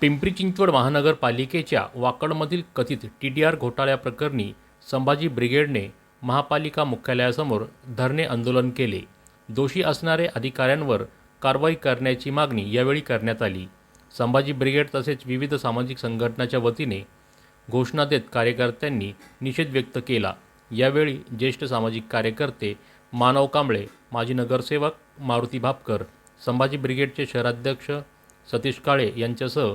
पिंपरी चिंचवड महानगरपालिकेच्या वाकडमधील कथित टी डी आर घोटाळ्याप्रकरणी संभाजी ब्रिगेडने महापालिका मुख्यालयासमोर धरणे आंदोलन केले. दोषी असणारे अधिकाऱ्यांवर कारवाई करण्याची मागणी यावेळी करण्यात आली. संभाजी ब्रिगेड तसेच विविध सामाजिक संघटनाच्या वतीने घोषणा देत कार्यकर्त्यांनी निषेध व्यक्त केला. यावेळी ज्येष्ठ सामाजिक कार्यकर्ते मानव कांबळे माजी नगरसेवक मारुती भापकर संभाजी ब्रिगेडचे शहराध्यक्ष सतीश काळे यांच्यासह